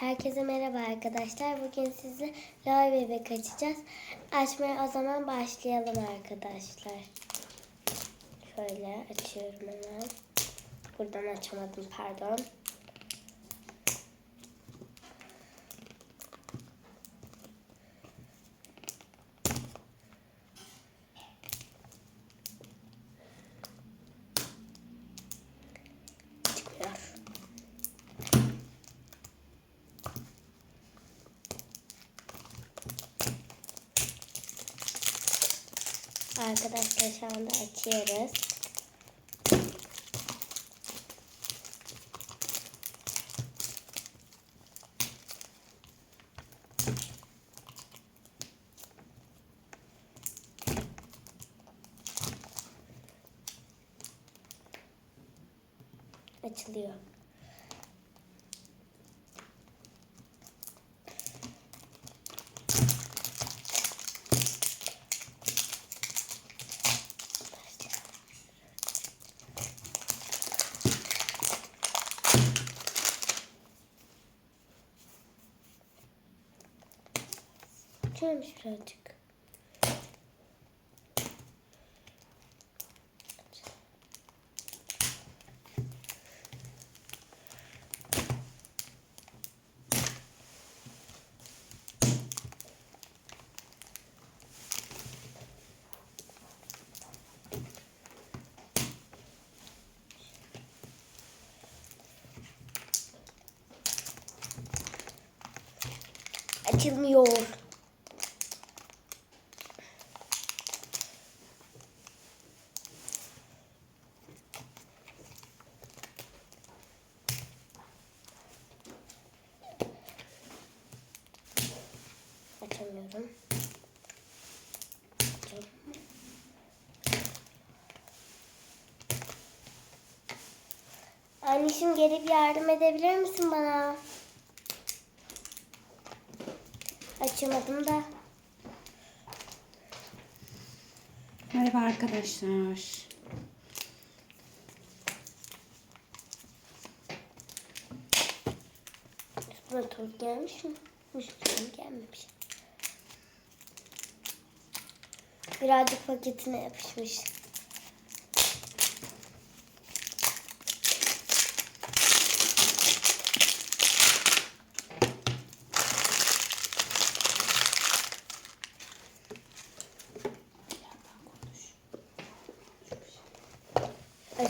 Herkese merhaba arkadaşlar. Bugün sizi Lay Bebek açacağız. Açmaya o zaman başlayalım arkadaşlar. Şöyle açıyorum hemen. Buradan açamadım pardon. Arkadaşlar şu anda açıyoruz. Açılıyor. Açıyormuş birazcık. Açılmıyor. Açamıyorum. Açalım. Anneciğim gelip yardım edebilir misin bana? Açamadım da. Merhaba arkadaşlar. Üstüne toz gelmiş mi? Üstüne gelmemiş. Birazcık paketine yapışmış.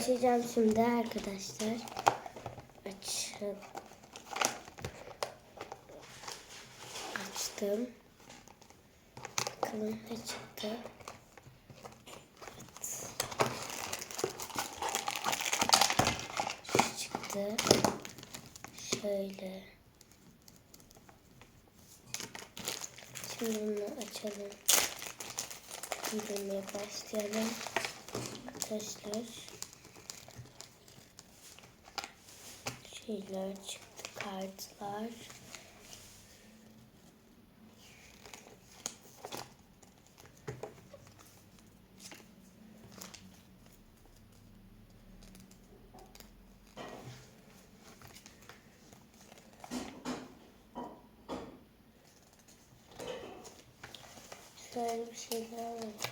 Açacağım şimdi arkadaşlar. Açın. Açtım. Bakalım ne çıktı. Evet. Şu çıktı. Şöyle. Şimdi bunu açalım. İndirmeye başlayalım. Arkadaşlar. Şeyler çıktı. Kartlar. Şöyle bir şeyler var.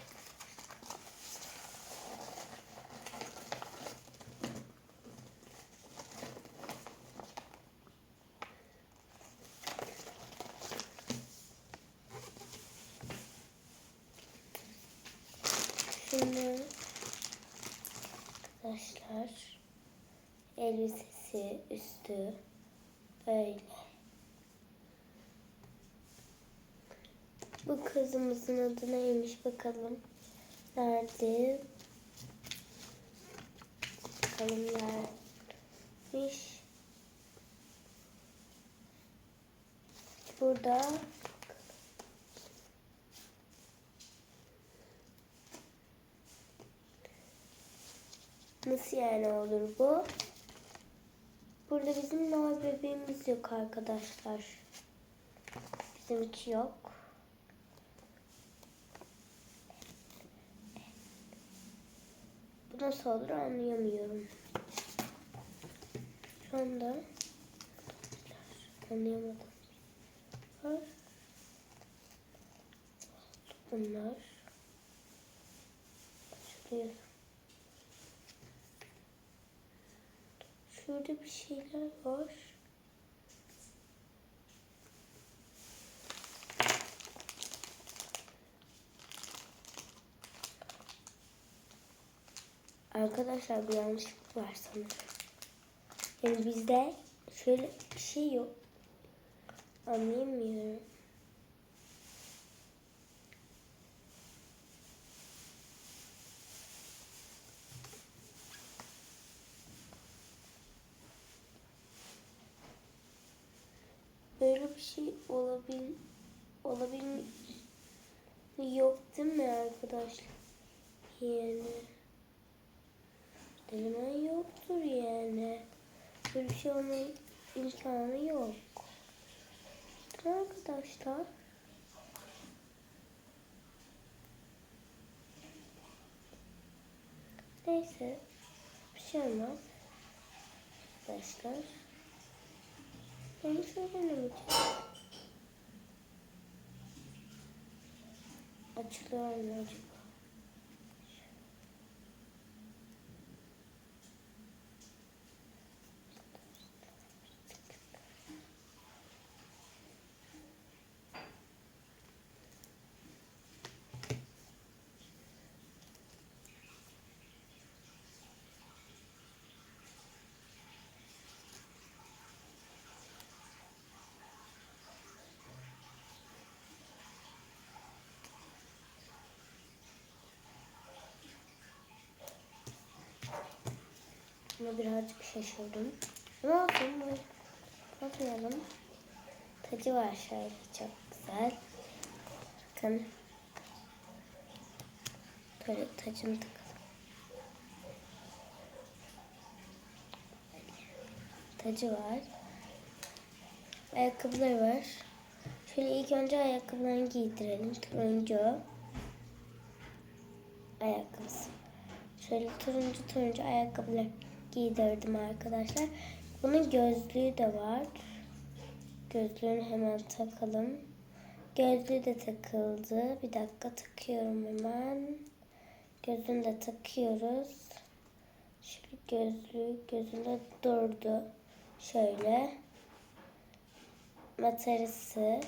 Şimdi arkadaşlar elbisesi üstü böyle. Bu kızımızın adı neymiş bakalım. Nerede? Bakalım nermiş. Burada Nasıl yani olur bu? Burada bizim Noel bebeğimiz yok arkadaşlar. Bizim hiç yok. Bu nasıl olur anlayamıyorum. Şu anda Anlayamadım. Bunlar. Açılıyor. Şurada bir şeyler var. Arkadaşlar bir yanlışlık var sanırım. Yani bizde şöyle bir şey yok. Anlayamıyorum. Böyle bir şey olabil olabil yok değil mi arkadaşlar? Yani Delimen yoktur yani. Böyle bir şey olma imkanı yok. Arkadaşlar? Neyse. Bir şey olmaz. Arkadaşlar. Ben söylenemeyeceğim. Açılıyor mu Buna birazcık şaşırdım. Ama olsun bunu kapatmayalım. Tacı var şöyle çok güzel. Bakın. Böyle tacını takalım. Tacı var. Ayakkabıları var. Şöyle ilk önce ayakkabılarını giydirelim. Turuncu. Ayakkabısı. Şöyle turuncu turuncu ayakkabılar giydirdim arkadaşlar. Bunun gözlüğü de var. Gözlüğünü hemen takalım. Gözlüğü de takıldı. Bir dakika takıyorum hemen. Gözünü de takıyoruz. Şöyle gözlüğü gözünde durdu. Şöyle. Matarası.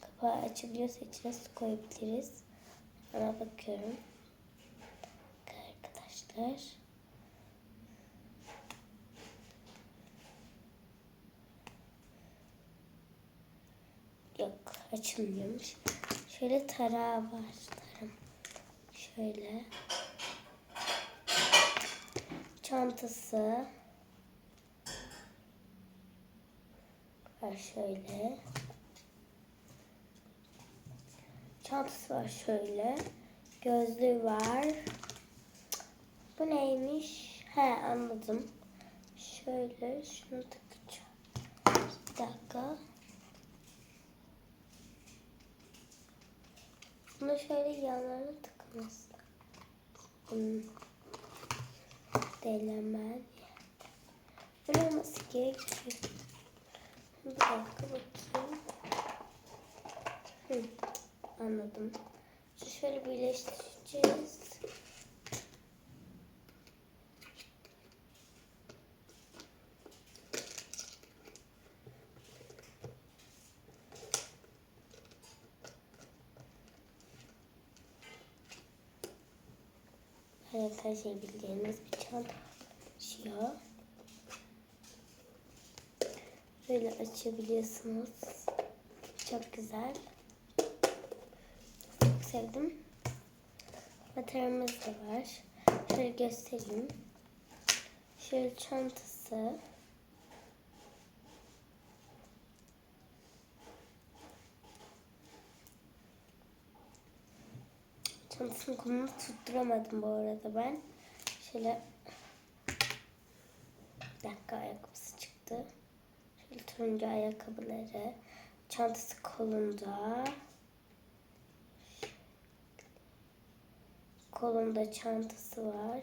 Kapağı açabiliyorsa içine su koyabiliriz. Ona bakıyorum arkadaşlar. Yok açılmıyormuş. Şöyle tarağı var. Tarım. Şöyle. Çantası. Var şöyle. Çantası var şöyle. Gözlüğü var. Bu neymiş? He anladım. Şöyle şunu takacağım. Bir dakika. Bunu şöyle yanlarına takılması. Hmm. Delemen. Böyle olması gerekiyor. Bir dakika bakayım. Hı, anladım. Şöyle birleştireceğiz. Evet her şey bildiğiniz bir çanta açıyor. Böyle açabiliyorsunuz. Çok güzel. Çok sevdim. Materyalimiz de var. Şöyle göstereyim. Şöyle çantası. Çantasının kolunu tutturamadım bu arada ben. Şöyle bir dakika ayakkabısı çıktı. Şöyle turuncu ayakkabıları. Çantası kolunda. Kolunda çantası var.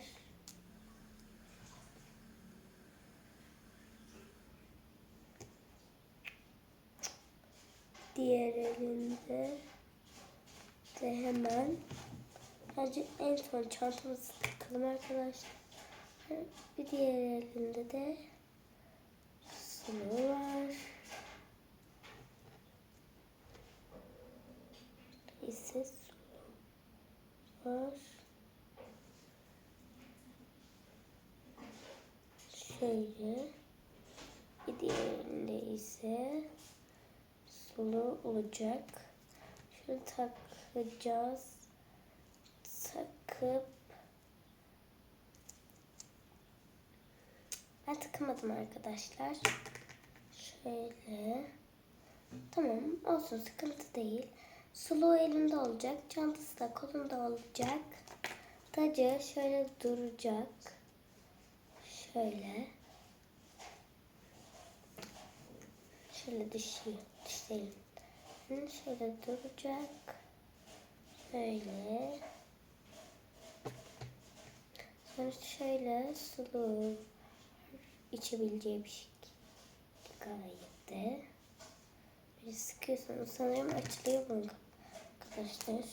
diğer elinde de hemen bence en son çantamızı takalım arkadaşlar. Bir diğer elinde de sulu var. ise sulu var. Şöyle. Bir diğerinde ise sulu olacak. Şunu takacağız. Takıp ben takamadım arkadaşlar. Şöyle. Tamam olsun sıkıntı değil. Sulu elimde olacak. Çantası da kolumda olacak. Tacı şöyle duracak. Şöyle. Şöyle düşeyim. Şöyle duracak. Şöyle. Sonra şöyle sulu içebileceği bir şey. Gayet. Bir sıkıyorsunuz. Sanırım açılıyor bu arkadaşlar.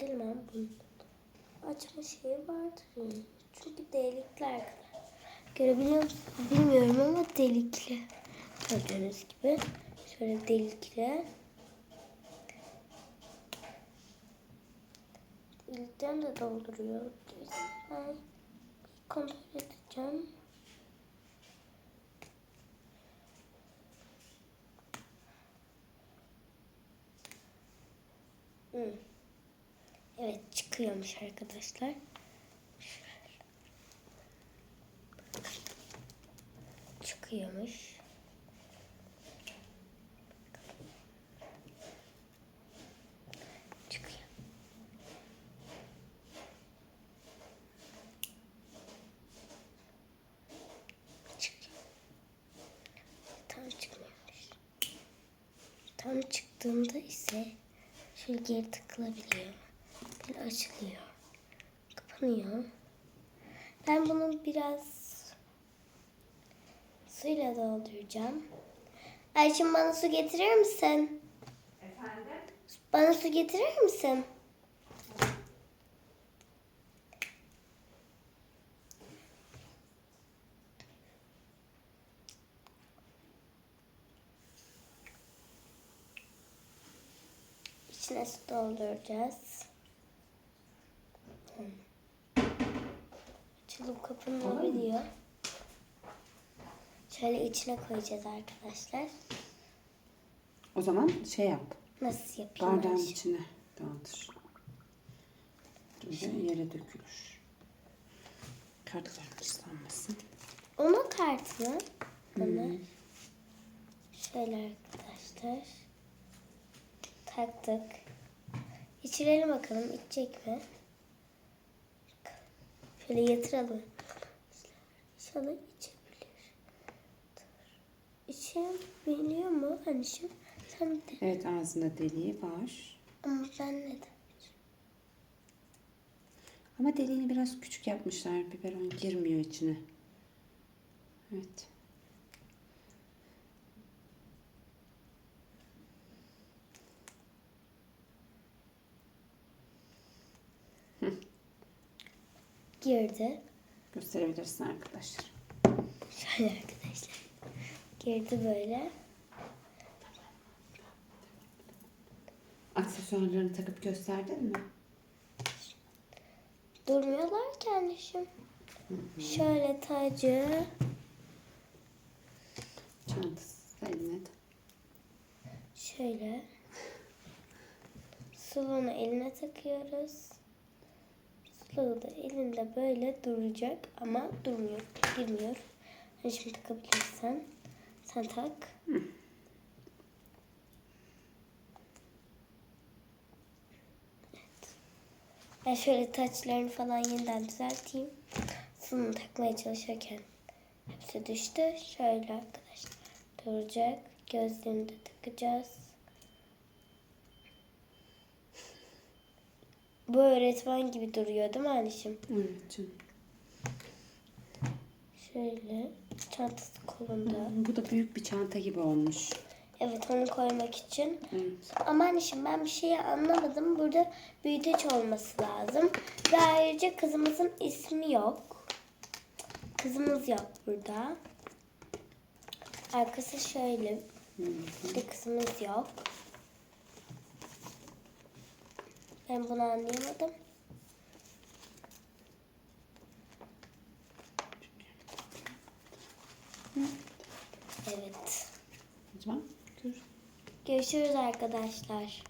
Bilmem bunun açma şeyi vardır yani. Çünkü delikli arkadaşlar. Görebiliyor musunuz bilmiyorum ama delikli. Gördüğünüz gibi. Şöyle delikli. İlkten de dolduruyor. Ben kontrol edeceğim. Evet çıkıyormuş arkadaşlar. Şöyle. Çıkıyor. Çıkıyor. Tam çıkmıyormuş. Tam çıktığında ise şöyle geri tıkılabiliyor. Böyle açılıyor. Kapanıyor. Ben bunu biraz suyla dolduracağım. Ayşem bana su getirir misin? Efendim? Bana su getirir misin? İçine su dolduracağız. Açılıp kapanabiliyor. Şöyle içine koyacağız arkadaşlar. O zaman şey yap. Nasıl yapayım? Bardağın içine dağıtır. Böyle yere dökülür. Kartlar ıslanmasın. Ona kart mı? Bunlar. Şöyle arkadaşlar. Taktık. İçirelim bakalım içecek mi? Şöyle yatıralım. İnşallah. İçebiliyor mu anneciğim? Sen de. Evet ağzında deliği var. Ama ben neden? Ama deliğini biraz küçük yapmışlar. Biberon girmiyor içine. Evet. Girdi. Gösterebilirsin arkadaşlar. Şöyle arkadaşlar. Girdi böyle. Aksesuarlarını takıp gösterdin mi? Durmuyorlar ki anneciğim. Şöyle tacı. Çantası da eline. Şöyle. Suluğunu eline takıyoruz. Suluğu da elinde böyle duracak ama durmuyor, girmiyor. Hani şimdi takabilirsen. Sen tak. Evet. Ben şöyle taçlarını falan yeniden düzelteyim. Suluğunu takmaya çalışırken hepsi düştü. Şöyle arkadaşlar duracak. Gözlerini de takacağız. Bu öğretmen gibi duruyor değil mi anneciğim? Evet. Şöyle çantası kolunda. Bu da büyük bir çanta gibi olmuş. Evet onu koymak için. Evet. Ama anneciğim ben bir şeyi anlamadım. Burada büyüteç olması lazım. Ve ayrıca kızımızın ismi yok. Kızımız yok burada. Arkası şöyle. Bir de kızımız yok. Ben bunu anlayamadım. Evet. O zaman görüşürüz. Görüşürüz arkadaşlar.